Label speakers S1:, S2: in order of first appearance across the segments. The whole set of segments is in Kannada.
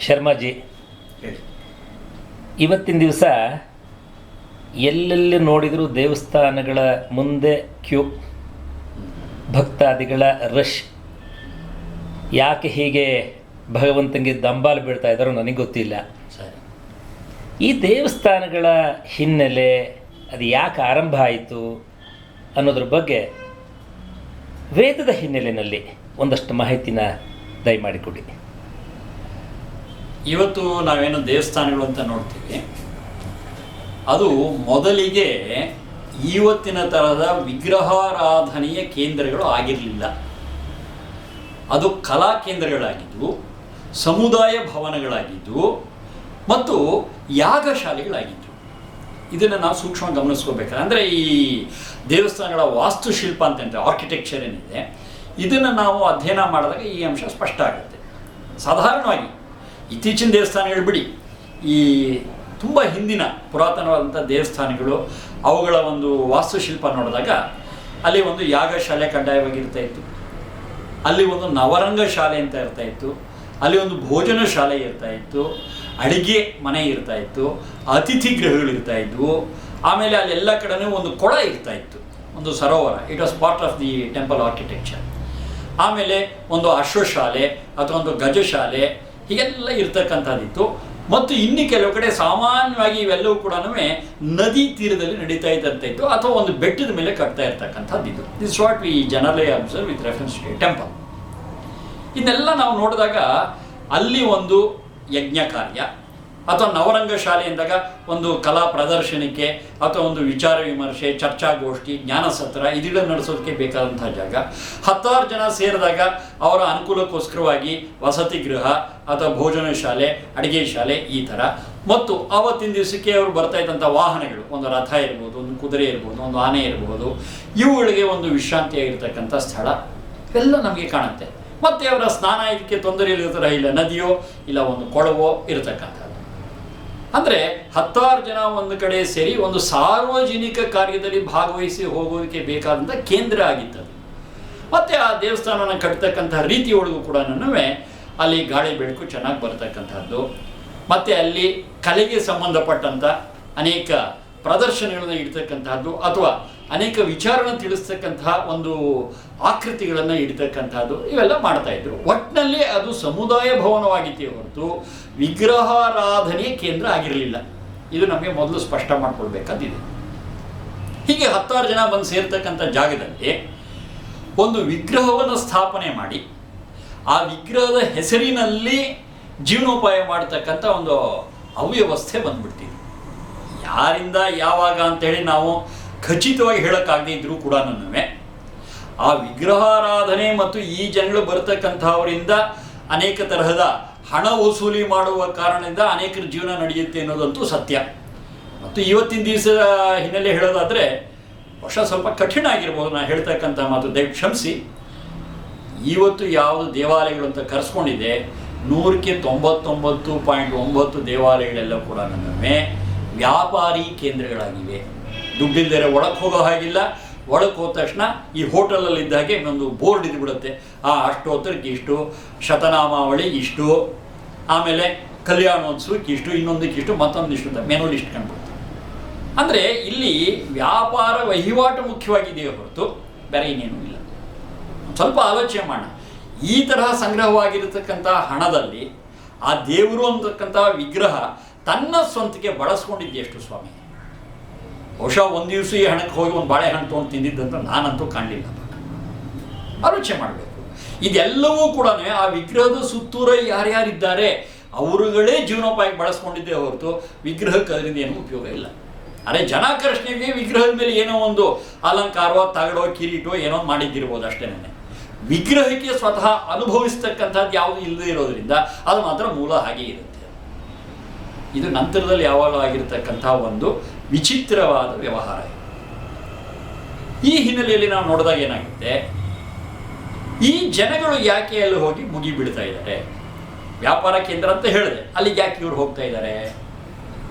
S1: ಶರ್ಮಾಜಿ. ಇವತ್ತಿನ ದಿವಸ ಎಲ್ಲೆಲ್ಲಿ ನೋಡಿದರೂ ದೇವಸ್ಥಾನಗಳ ಮುಂದೆ ಕ್ಯೂ ಭಕ್ತಾದಿಗಳ ರಶ್. ಯಾಕೆ ಹೀಗೆ ಭಗವಂತನಿಗೆ ದಂಬಾಲು ಬೀಳ್ತಾ ಇದ್ದಾರೋ ನನಗೆ ಗೊತ್ತಿಲ್ಲ. ಈ ದೇವಸ್ಥಾನಗಳ ಹಿನ್ನೆಲೆ ಅದು ಯಾಕೆ ಆರಂಭ ಆಯಿತು ಅನ್ನೋದ್ರ ಬಗ್ಗೆ ವೇದದ ಹಿನ್ನೆಲೆಯಲ್ಲಿ ಒಂದಷ್ಟು ಮಾಹಿತಿನ ದಯಮಾಡಿಕೊಡಿ
S2: ಇವತ್ತು ನಾವೇನು ದೇವಸ್ಥಾನಗಳು ಅಂತ ನೋಡ್ತೀವಿ, ಅದು ಮೊದಲಿಗೆ ಇವತ್ತಿನ ತರಹದ ವಿಗ್ರಹಾರಾಧನೆಯ ಕೇಂದ್ರಗಳು ಆಗಿರಲಿಲ್ಲ. ಅದು ಕಲಾ ಕೇಂದ್ರಗಳಾಗಿದ್ದವು ಸಮುದಾಯ ಭವನಗಳಾಗಿದ್ದವು ಮತ್ತು ಯಾಗಶಾಲೆಗಳಾಗಿದ್ದವು ಇದನ್ನು ನಾವು ಸೂಕ್ಷ್ಮ ಗಮನಿಸ್ಕೋಬೇಕಾದ್ರೆ, ಅಂದರೆ ಈ ದೇವಸ್ಥಾನಗಳ ವಾಸ್ತುಶಿಲ್ಪ ಅಂತ ಆರ್ಕಿಟೆಕ್ಚರ್ ಏನಿದೆ, ಇದನ್ನು ನಾವು ಅಧ್ಯಯನ ಮಾಡಿದಾಗ ಈ ಅಂಶ ಸ್ಪಷ್ಟ ಆಗುತ್ತೆ. ಸಾಧಾರಣವಾಗಿ ಇತ್ತೀಚಿನ ದೇವಸ್ಥಾನ ಬಿಡಿ ಈ ತುಂಬ ಹಿಂದಿನ ಪುರಾತನವಾದಂಥ ದೇವಸ್ಥಾನಗಳು, ಅವುಗಳ ಒಂದು ವಾಸ್ತುಶಿಲ್ಪ ನೋಡಿದಾಗ ಅಲ್ಲಿ ಒಂದು ಯಾಗಶಾಲೆ ಕಡ್ಡಾಯವಾಗಿರ್ತಾ ಇತ್ತು. ಅಲ್ಲಿ ಒಂದು ನವರಂಗ ಶಾಲೆ ಅಂತ ಇರ್ತಾ ಇತ್ತು. ಅಲ್ಲಿ ಒಂದು ಭೋಜನ ಶಾಲೆ ಇರ್ತಾ ಇತ್ತು. ಅಡಿಗೆ ಮನೆ ಇರ್ತಾ ಇತ್ತು. ಅತಿಥಿ ಗೃಹಗಳು ಇರ್ತಾ ಇದ್ವು. ಆಮೇಲೆ ಅಲ್ಲೆಲ್ಲ ಕಡೆನೂ ಒಂದು ಕೊಳ ಇರ್ತಾ ಇತ್ತು. ಒಂದು ಸರೋವರ. It was part of the temple architecture ಆಮೇಲೆ ಒಂದು ಅಶ್ವಶಾಲೆ ಅಥವಾ ಒಂದು ಗಜಶಾಲೆ ಹೀಗೆಲ್ಲ ಇರ್ತಕ್ಕಂಥದ್ದಿತ್ತು. ಮತ್ತು ಇನ್ನು ಕೆಲವು ಕಡೆ ಸಾಮಾನ್ಯವಾಗಿ ಇವೆಲ್ಲವೂ ಕೂಡ ನದಿ ತೀರದಲ್ಲಿ ನಡೀತಾ ಇದ್ದಂತಿತ್ತು ಅಥವಾ ಒಂದು ಬೆಟ್ಟದ ಮೇಲೆ ಕಟ್ತಾ ಇರ್ತಕ್ಕಂಥದ್ದು this what we generally observe with reference to temple ಇದನ್ನೆಲ್ಲ ನಾವು ನೋಡಿದಾಗ ಅಲ್ಲಿ ಒಂದು ಯಜ್ಞ ಕಾರ್ಯ. ಅಥವಾ ನವರಂಗ ಶಾಲೆ ಎಂದಾಗ ಒಂದು ಕಲಾ ಪ್ರದರ್ಶನಕ್ಕೆ ಅಥವಾ ಒಂದು ವಿಚಾರ ವಿಮರ್ಶೆ ಚರ್ಚಾಗೋಷ್ಠಿ ಜ್ಞಾನ ಸತ್ರ ಇದೆಲ್ಲ ನಡೆಸೋದಕ್ಕೆ ಬೇಕಾದಂತಹ ಜಾಗ. ಹತ್ತಾರು ಜನ ಸೇರಿದಾಗ ಅವರ ಅನುಕೂಲಕ್ಕೋಸ್ಕರವಾಗಿ ವಸತಿ ಗೃಹ ಅಥವಾ ಭೋಜನ ಶಾಲೆ, ಅಡುಗೆ ಶಾಲೆ ಈ ಥರ. ಮತ್ತು ಆವತ್ತಿನ ದಿವಸಕ್ಕೆ ಅವರು ಬರ್ತಾ ಇದ್ದಂಥ ವಾಹನಗಳು, ಒಂದು ರಥ ಇರ್ಬೋದು, ಒಂದು ಕುದುರೆ ಇರ್ಬೋದು, ಒಂದು ಆನೆ ಇರ್ಬೋದು, ಇವುಗಳಿಗೆ ಒಂದು ವಿಶ್ರಾಂತಿಯಾಗಿರ್ತಕ್ಕಂಥ ಸ್ಥಳ. ಎಲ್ಲ ನಮಗೆ ಕಾಣುತ್ತೆ. ಮತ್ತೆ ಅವರ ಸ್ನಾನ ಇದಕ್ಕೆ ತೊಂದರೆ ಇಲ್ಲದ ಇಲ್ಲ, ನದಿಯೋ, ಇಲ್ಲ ಒಂದು ಕೊಳವೋ ಇರತಕ್ಕಂಥದ್ದು ಅಂದರೆ ಹತ್ತಾರು ಜನ ಒಂದು ಕಡೆ ಸೇರಿ ಒಂದು ಸಾರ್ವಜನಿಕ ಕಾರ್ಯದಲ್ಲಿ ಭಾಗವಹಿಸಿ ಹೋಗೋದಕ್ಕೆ ಬೇಕಾದಂಥ ಕೇಂದ್ರ ಆಗಿತ್ತು ಮತ್ತು ಆ ದೇವಸ್ಥಾನನ ರೀತಿ ರೀತಿಯೊಳಗೂ ಕೂಡ ಅಲ್ಲಿ ಗಾಳಿ ಬೆಳಕು ಚೆನ್ನಾಗಿ ಬರ್ತಕ್ಕಂಥದ್ದು ಮತ್ತು ಅಲ್ಲಿ ಕಲೆಗೆ ಸಂಬಂಧಪಟ್ಟಂಥ ಅನೇಕ ಪ್ರದರ್ಶನಗಳನ್ನು ಇಡ್ತಕ್ಕಂತಹದ್ದು ಅಥವಾ ಅನೇಕ ವಿಚಾರನ ತಿಳಿಸ್ತಕ್ಕಂತಹ ಒಂದು ಆಕೃತಿಗಳನ್ನು ಇಡ್ತಕ್ಕಂಥದ್ದು ಇವೆಲ್ಲ ಮಾಡ್ತಾ ಇದ್ರು. ಒಟ್ಟಿನಲ್ಲಿ ಅದು ಸಮುದಾಯ ಭವನವಾಗಿತ್ತು ಹೊರತು ವಿಗ್ರಹಾರಾಧನೆ ಕೇಂದ್ರ ಆಗಿರಲಿಲ್ಲ. ಇದು ನಮಗೆ ಮೊದಲು ಸ್ಪಷ್ಟ ಮಾಡಿಕೊಳ್ಬೇಕಂತಿದೆ ಹೀಗೆ ಹತ್ತಾರು ಜನ ಬಂದು ಸೇರ್ತಕ್ಕಂಥ ಜಾಗದಲ್ಲಿ ಒಂದು ವಿಗ್ರಹವನ್ನು ಸ್ಥಾಪನೆ ಮಾಡಿ, ಆ ವಿಗ್ರಹದ ಹೆಸರಿನಲ್ಲಿ ಜೀವನೋಪಾಯ ಮಾಡತಕ್ಕಂಥ ಒಂದು ಅವ್ಯವಸ್ಥೆ ಬಂದ್ಬಿಡ್ತಿದೆ ಯಾರಿಂದ, ಯಾವಾಗ ಅಂತೇಳಿ ನಾವು ಖಚಿತವಾಗಿ ಹೇಳೋಕ್ಕಾಗದೇ ಇದ್ರೂ ಕೂಡ ಆ ವಿಗ್ರಹಾರಾಧನೆ ಮತ್ತು ಈ ಜನಗಳು ಬರತಕ್ಕಂಥವರಿಂದ ಅನೇಕ ತರಹದ ಹಣ ವಸೂಲಿ ಮಾಡುವ ಕಾರಣದಿಂದ ಅನೇಕರ ಜೀವನ ನಡೆಯುತ್ತೆ ಅನ್ನೋದಂತೂ ಸತ್ಯ. ಮತ್ತು ಇವತ್ತಿನ ದಿವಸ ಹಿನ್ನೆಲೆ ಹೇಳೋದಾದರೆ, ವರ್ಷ ಸ್ವಲ್ಪ ಕಠಿಣ ಆಗಿರ್ಬೋದು ನಾನು ಹೇಳ್ತಕ್ಕಂಥ ಮಾತು. ದಯ ಕ್ಷಮಿಸಿ. ಇವತ್ತು ಯಾವುದು ದೇವಾಲಯಗಳು ಅಂತ ಕರೆಸ್ಕೊಂಡಿದೆ ನೂರಕ್ಕೆ ತೊಂಬತ್ತೊಂಬತ್ತು ಪಾಯಿಂಟ್ ಒಂಬತ್ತು ದೇವಾಲಯಗಳೆಲ್ಲ ಕೂಡ ನಮ್ಮೆ ವ್ಯಾಪಾರಿ ಕೇಂದ್ರಗಳಾಗಿವೆ. ದುಡ್ಡಿಲ್ಲದೆ ಒಳಕ್ಕೆ ಹೋಗೋ ಹಾಗಿಲ್ಲ. ಒಳಗೆ ಹೋದ ತಕ್ಷಣ ಈ ಹೋಟೆಲಲ್ಲಿ ಇದ್ದ ಹಾಗೆ ಒಂದು ಬೋರ್ಡ್ ಇದ್ಬಿಡುತ್ತೆ. ಆ ಅಷ್ಟೋತ್ತರಕ್ಕೆ ಇಷ್ಟು, ಶತನಾಮಾವಳಿ ಇಷ್ಟು, ಆಮೇಲೆ ಕಲ್ಯಾಣೋತ್ಸವಕ್ಕೆ ಇಷ್ಟು, ಇನ್ನೊಂದಕ್ಕೆ ಇಷ್ಟು ಮತ್ತೊಂದಿಷ್ಟು ಅಂತ ಮೆನು ಲಿಸ್ಟ್ ಕಂಡುಬಿಡುತ್ತೆ ಅಂದರೆ ಇಲ್ಲಿ ವ್ಯಾಪಾರ ವಹಿವಾಟು ಮುಖ್ಯವಾಗಿದೆಯೇ ಹೊರತು ಬೇರೆ ಇನ್ನೇನೂ ಇಲ್ಲ. ಸ್ವಲ್ಪ ಆಲೋಚನೆ ಮಾಡೋಣ. ಈ ತರಹ ಸಂಗ್ರಹವಾಗಿರತಕ್ಕಂಥ ಹಣದಲ್ಲಿ ಆ ದೇವರು ಅಂತಕ್ಕಂಥ ವಿಗ್ರಹ ತನ್ನ ಸ್ವಂತಕ್ಕೆ ಬಳಸ್ಕೊಂಡಿದ್ದೆ ಎಷ್ಟು ಸ್ವಾಮಿ. ಬಹುಶಃ ಒಂದು ದಿವಸ ಈ ಹಣಕ್ಕೆ ಹೋಗಿ ಒಂದು ಬಾಳೆಹಣ್ಣು ತೊಗೊಂಡು ತಿಂದಿದ್ದಂತ ನಾನಂತೂ ಕಾಣಲಿಲ್ಲ ಆಲೋಚನೆ ಮಾಡಬೇಕು. ಇದೆಲ್ಲವೂ ಕೂಡ ಆ ವಿಗ್ರಹದ ಸುತ್ತೂರ ಯಾರ್ಯಾರಿದ್ದಾರೆ, ಅವರುಗಳೇ ಜೀವನೋಪಾಯಕ್ಕೆ ಬಳಸ್ಕೊಂಡಿದ್ದೆ ಹೊರತು ವಿಗ್ರಹಕ್ಕೆ ಅದರಿಂದ ಏನೂ ಉಪಯೋಗ ಇಲ್ಲ. ಅರೆ ಜನಾಕರ್ಷಣೆಗೆ ವಿಗ್ರಹದ ಮೇಲೆ ಏನೋ ಒಂದು ಅಲಂಕಾರವೋ ತಗಡೋ ಕಿರೀಟೋ ಏನೋ ಮಾಡಿದ್ದಿರ್ಬೋದು ಅಷ್ಟೇನೆ ವಿಗ್ರಹಕ್ಕೆ ಸ್ವತಃ ಅನುಭವಿಸ್ತಕ್ಕಂಥದ್ದು ಯಾವುದು ಇಲ್ಲದೆ ಇರೋದ್ರಿಂದ ಅದು ಮಾತ್ರ ಮೂಲ ಹಾಗೆ ಇರುತ್ತೆ. ಇದು ನಂತರದಲ್ಲಿ ಯಾವಾಗಲೂ ಆಗಿರತಕ್ಕಂಥ ಒಂದು ವಿಚಿತ್ರವಾದ ವ್ಯವಹಾರ. ಈ ಹಿನ್ನೆಲೆಯಲ್ಲಿ ನಾವು ನೋಡಿದಾಗ ಏನಾಗುತ್ತೆ? ಈ ಜನಗಳು ಯಾಕೆ ಅಲ್ಲಿ ಹೋಗಿ ಮುಗಿ ಬೀಳ್ತಾ ಇದ್ದಾರೆ? ವ್ಯಾಪಾರ ಕೇಂದ್ರ ಅಂತ ಹೇಳಿದೆ. ಅಲ್ಲಿಗೆ ಯಾಕೆ ಇವ್ರು ಹೋಗ್ತಾ ಇದ್ದಾರೆ?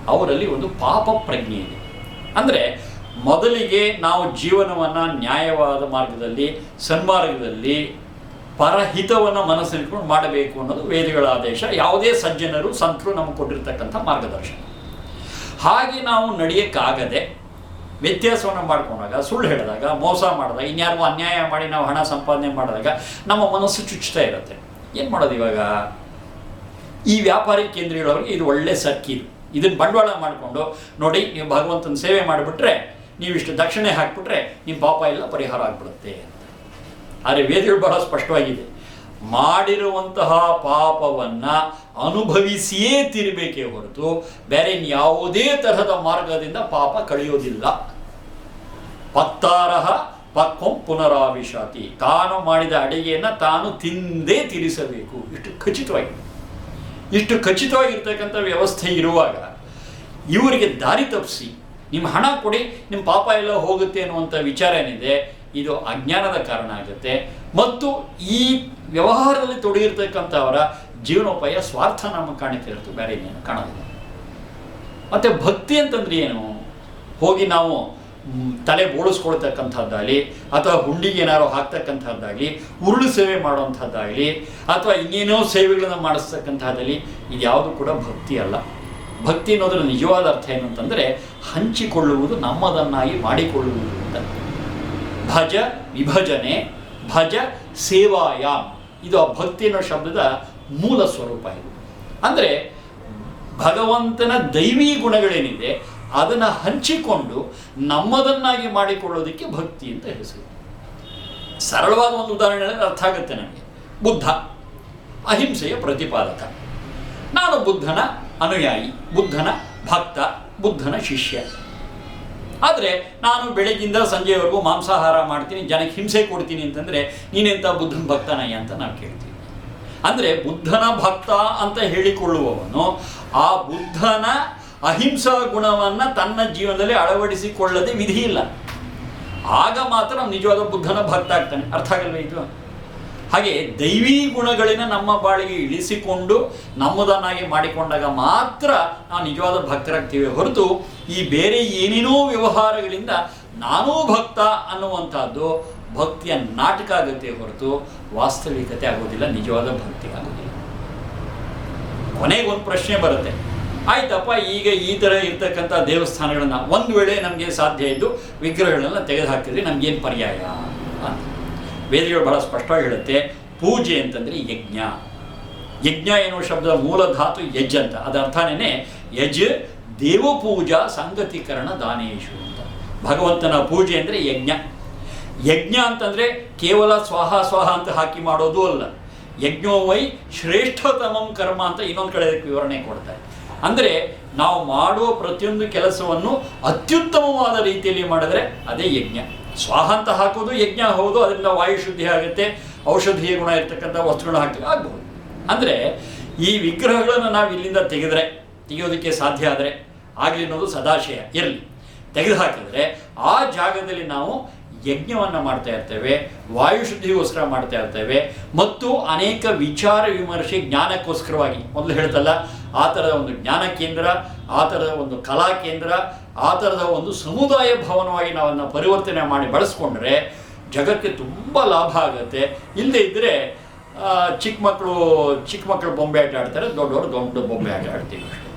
S2: ಅವರಲ್ಲಿ ಒಂದು ಪಾಪ ಪ್ರಜ್ಞೆ ಇದೆ. ಅಂದರೆ ಮೊದಲಿಗೆ ನಾವು ಜೀವನವನ್ನು ನ್ಯಾಯವಾದ ಮಾರ್ಗದಲ್ಲಿ, ಸನ್ಮಾರ್ಗದಲ್ಲಿ ಪರಹಿತವನ್ನು ಮನಸ್ಸಲ್ಲಿಟ್ಕೊಂಡು ಮಾಡಬೇಕು ಅನ್ನೋದು ವೇದಗಳ ಆದೇಶ. ಯಾವುದೇ ಸಜ್ಜನರು ಸಂತರು ನಮಗೆ ಕೊಟ್ಟಿರ್ತಕ್ಕಂಥ ಮಾರ್ಗದರ್ಶನ. ಹಾಗೆ ನಾವು ನಡೆಯೋಕ್ಕಾಗದೆ ವ್ಯತ್ಯಾಸವನ್ನು ಮಾಡ್ಕೊಂಡಾಗ, ಸುಳ್ಳು ಹೇಳಿದಾಗ, ಮೋಸ ಮಾಡಿದಾಗ, ಇನ್ಯಾರಿಗೂ ಅನ್ಯಾಯ ಮಾಡಿ ನಾವು ಹಣ ಸಂಪಾದನೆ ಮಾಡಿದಾಗ ನಮ್ಮ ಮನಸ್ಸು ಚುಚ್ಚುತ್ತಾ ಇರುತ್ತೆ. ಏನು ಮಾಡೋದು ಇವಾಗ? ಈ ವ್ಯಾಪಾರಿ ಕೇಂದ್ರಗಳವ್ರಿಗೆ ಇದು ಒಳ್ಳೆ ಸರ್ಕೀರು ಇದನ್ನು ಬಂಡವಾಳ ಮಾಡಿಕೊಂಡು, ನೋಡಿ ನೀವು ಭಗವಂತನ ಸೇವೆ ಮಾಡಿಬಿಟ್ರೆ ನೀವಿಷ್ಟು ದಕ್ಷಿಣೆ ಹಾಕಿಬಿಟ್ರೆ ನಿಮ್ಮ ಪಾಪ ಎಲ್ಲ ಪರಿಹಾರ ಆಗಿಬಿಡುತ್ತೆ ಆದರೆ ವೇದಗಳು ಬಹಳ ಸ್ಪಷ್ಟವಾಗಿದೆ. ಮಾಡಿರುವಂತಹ ಪಾಪವನ್ನು ಅನುಭವಿಸಿಯೇ ತಿರಬೇಕೇ ಹೊರತು ಬೇರೆ ಯಾವುದೇ ತರಹದ ಮಾರ್ಗದಿಂದ ಪಾಪ ಕಳೆಯೋದಿಲ್ಲ. ಪತ್ತಾರಹ ಪಕ್ವಂ ಪುನರಾವಿಶಾತಿ. ತಾನು ಮಾಡಿದ ಅಡಿಗೆಯನ್ನು ತಾನು ತಿಂದೇ ತಿರಿಸಬೇಕು. ಇಷ್ಟು ಖಚಿತವಾಗಿ. ಇಷ್ಟು ಖಚಿತವಾಗಿರ್ತಕ್ಕಂಥ ವ್ಯವಸ್ಥೆ ಇರುವಾಗ ಇವರಿಗೆ ದಾರಿ ತಪ್ಪಿಸಿ. ನಿಮ್ಮ ಹಣ ಕೊಡಿ, ನಿಮ್ಮ ಪಾಪ ಎಲ್ಲ ಹೋಗುತ್ತೆ ಅನ್ನುವಂಥ ವಿಚಾರ ಏನಿದೆ ಇದು ಅಜ್ಞಾನದ ಕಾರಣ ಆಗುತ್ತೆ. ಮತ್ತು ಈ ವ್ಯವಹಾರದಲ್ಲಿ ತೊಡಗಿರ್ತಕ್ಕಂಥವರ ಜೀವನೋಪಾಯ ಸ್ವಾರ್ಥ ನಮ್ಮ ಕಾಣುತ್ತಿರುತ್ತೆ ಬೇರೆ ಇನ್ನೇನು ಕಾಣೋದಿಲ್ಲ. ಮತ್ತು ಭಕ್ತಿ ಅಂತಂದ್ರೆ ಏನು? ಹೋಗಿ ನಾವು ತಲೆ ಬೋಳಿಸ್ಕೊಳ್ತಕ್ಕಂಥದ್ದಾಗಲಿ, ಅಥವಾ ಹುಂಡಿಗೆ ಏನಾದ್ರು ಹಾಕ್ತಕ್ಕಂಥದ್ದಾಗಲಿ, ಉರುಳು ಸೇವೆ ಮಾಡುವಂಥದ್ದಾಗಲಿ, ಅಥವಾ ಇನ್ನೇನೋ ಸೇವೆಗಳನ್ನು ಮಾಡಿಸ್ತಕ್ಕಂಥದ್ದಾಗಲಿ, ಇದು ಯಾವುದು ಕೂಡ ಭಕ್ತಿ ಅಲ್ಲ. ಭಕ್ತಿ ಅನ್ನೋದ್ರ ನಿಜವಾದ ಅರ್ಥ ಏನು ಅಂತಂದರೆ, ಹಂಚಿಕೊಳ್ಳುವುದು ನಮ್ಮದನ್ನಾಗಿ ಮಾಡಿಕೊಳ್ಳುವುದು ಅಂತ. ಭಜ ವಿಭಜನೆ, ಭಜ ಸೇವಾಯಾಮ್. ಇದು ಆ ಭಕ್ತಿ ಅನ್ನೋ ಶಬ್ದದ ಮೂಲ ಸ್ವರೂಪ ಇದು. ಅಂದರೆ ಭಗವಂತನ ದೈವಿ ಗುಣಗಳೇನಿದೆ, ಅದನ್ನು ಹಂಚಿಕೊಂಡು ನಮ್ಮದನ್ನಾಗಿ ಮಾಡಿಕೊಳ್ಳೋದಕ್ಕೆ ಭಕ್ತಿ ಅಂತ ಹೆಸರು. ಸರಳವಾದ ಒಂದು ಉದಾಹರಣೆ ಅರ್ಥ ಆಗುತ್ತೆ ನನಗೆ ಬುದ್ಧ, ಅಹಿಂಸೆಯ ಪ್ರತಿಪಾದಕ. ನಾನು ಬುದ್ಧನ ಅನುಯಾಯಿ, ಬುದ್ಧನ ಭಕ್ತ, ಬುದ್ಧನ ಶಿಷ್ಯ. ಆದರೆ ನಾನು ಬೆಳಗ್ಗಿಂದ ಸಂಜೆವರೆಗೂ ಮಾಂಸಾಹಾರ ಮಾಡ್ತೀನಿ, ಜನಕ್ಕೆ ಹಿಂಸೆ ಕೊಡ್ತೀನಿ ಅಂತಂದರೆ ನೀನೆಂಥ ಬುದ್ಧನ ಭಕ್ತನಯ್ಯ ಅಂತ ನಾವು ಕೇಳ್ತೀವಿ ಅಂದರೆ ಬುದ್ಧನ ಭಕ್ತ ಅಂತ ಹೇಳಿಕೊಳ್ಳುವವನು ಆ ಬುದ್ಧನ ಅಹಿಂಸಾ ಗುಣವನ್ನು ತನ್ನ ಜೀವನದಲ್ಲಿ ಅಳವಡಿಸಿಕೊಳ್ಳದೆ ವಿಧಿ ಇಲ್ಲ. ಆಗ ಮಾತ್ರ ನಿಜವಾದ ಬುದ್ಧನ ಭಕ್ತ ಆಗ್ತಾನೆ. ಅರ್ಥ ಆಗಲ್ವೇ ಇದು? ಹಾಗೆ ದೈವಿ ಗುಣಗಳನ್ನ ನಮ್ಮ ಬಾಳಿಗೆ ಇಳಿಸಿಕೊಂಡು ನಮ್ಮದನ್ನಾಗಿ ಮಾಡಿಕೊಂಡಾಗ ಮಾತ್ರ ನಾವು ನಿಜವಾದ ಭಕ್ತರಾಗ್ತೀವಿ ಹೊರತು ಈ ಬೇರೆ ಏನೇನೋ ವ್ಯವಹಾರಗಳಿಂದ ನಾನೂ ಭಕ್ತ ಅನ್ನುವಂಥದ್ದು ಭಕ್ತಿಯ ನಾಟಕ ಆಗುತ್ತೆ ಹೊರತು ವಾಸ್ತವಿಕತೆ ಆಗೋದಿಲ್ಲ, ನಿಜವಾದ ಭಕ್ತಿ ಆಗೋದಿಲ್ಲ. ಕೊನೆಗೊಂದು ಪ್ರಶ್ನೆ ಬರುತ್ತೆ. ಆಯ್ತಪ್ಪ, ಈಗ ಈ ಥರ ಇರ್ತಕ್ಕಂಥ ದೇವಸ್ಥಾನಗಳನ್ನ ಒಂದು ವೇಳೆ ನಮಗೆ ಸಾಧ್ಯ ಇದ್ದು ವಿಗ್ರಹಗಳನ್ನ ತೆಗೆದು ಹಾಕಿದ್ರೆ ನಮಗೇನು ಪರ್ಯಾಯ ಅಂತ. ವೇದಗಳು ಬಹಳ ಸ್ಪಷ್ಟವಾಗಿ ಹೇಳುತ್ತೆ ಪೂಜೆ ಅಂತಂದರೆ ಯಜ್ಞ. ಯಜ್ಞ ಎನ್ನುವ ಶಬ್ದದ ಮೂಲ ಧಾತು ಯಜ್ ಅಂತ. ಅದರ ಅರ್ಥನೇ ಯಜ್ ದೇವಪೂಜಾ ಸಂಗತೀಕರಣ ದಾನೇಶು ಅಂತ. ಭಗವಂತನ ಪೂಜೆ ಅಂದರೆ ಯಜ್ಞ. ಯಜ್ಞ ಅಂತಂದರೆ ಕೇವಲ ಸ್ವಾಹ ಸ್ವಾಹ ಅಂತ ಹಾಕಿ ಮಾಡೋದು ಅಲ್ಲ. ಯಜ್ಞೋ ವೈ ಶ್ರೇಷ್ಠತಮಂ ಕರ್ಮ ಅಂತ ಇನ್ನೊಂದು ಕಡೆ ವಿವರಣೆ ಕೊಡ್ತಾರೆ. ಅಂದರೆ ನಾವು ಮಾಡುವ ಪ್ರತಿಯೊಂದು ಕೆಲಸವನ್ನು ಅತ್ಯುತ್ತಮವಾದ ರೀತಿಯಲ್ಲಿ ಮಾಡಿದ್ರೆ ಅದೇ ಯಜ್ಞ. ಸ್ವಾಹ ಅಂತ ಹಾಕೋದು ಯಜ್ಞ ಹೌದು, ಅದರಿಂದ ವಾಯು ಶುದ್ಧಿ ಆಗುತ್ತೆ, ಔಷಧೀಯ ಗುಣ ಇರ್ತಕ್ಕಂಥ ವಸ್ತುಗಳನ್ನು ಹಾಕ್ತೀವಿ, ಆಗ್ಬೋದು. ಅಂದರೆ ಈ ವಿಗ್ರಹಗಳನ್ನು ನಾವು ಇಲ್ಲಿಂದ ತೆಗೆದ್ರೆ, ತೆಗೆಯೋದಕ್ಕೆ ಸಾಧ್ಯ ಆದರೆ, ಆಗಲಿ ಅನ್ನೋದು ಸದಾಶಯ, ಇರಲಿ. ತೆಗೆದು ಹಾಕಿದರೆ ಆ ಜಾಗದಲ್ಲಿ ನಾವು ಯಜ್ಞವನ್ನು ಮಾಡ್ತಾ ಇರ್ತೇವೆ, ವಾಯು ಶುದ್ಧಿಗೋಸ್ಕರ ಮಾಡ್ತಾ ಇರ್ತೇವೆ, ಮತ್ತು ಅನೇಕ ವಿಚಾರ ವಿಮರ್ಶೆ ಜ್ಞಾನಕ್ಕೋಸ್ಕರವಾಗಿ. ಮೊದಲು ಹೇಳ್ತಲ್ಲ, ಆ ಥರದ ಒಂದು ಜ್ಞಾನ ಕೇಂದ್ರ, ಆ ಥರದ ಒಂದು ಕಲಾ ಕೇಂದ್ರ, ಆ ಥರದ ಒಂದು ಸಮುದಾಯ ಭವನವಾಗಿ ನಾವನ್ನ ಪರಿವರ್ತನೆ ಮಾಡಿ ಬಳಸ್ಕೊಂಡ್ರೆ ಜಗಕ್ಕೆ ತುಂಬ ಲಾಭ ಆಗುತ್ತೆ. ಇಲ್ಲದೇ ಇದ್ದರೆ ಚಿಕ್ಕ ಮಕ್ಕಳು ಚಿಕ್ಕ ಮಕ್ಕಳು ಬೊಂಬೆ ಆಟ ಆಡ್ತಾರೆ, ದೊಡ್ಡವರು ದೊಡ್ಡ ಬೊಂಬೆ ಆಟ ಆಡ್ತೀವಿ ಅಷ್ಟೇ.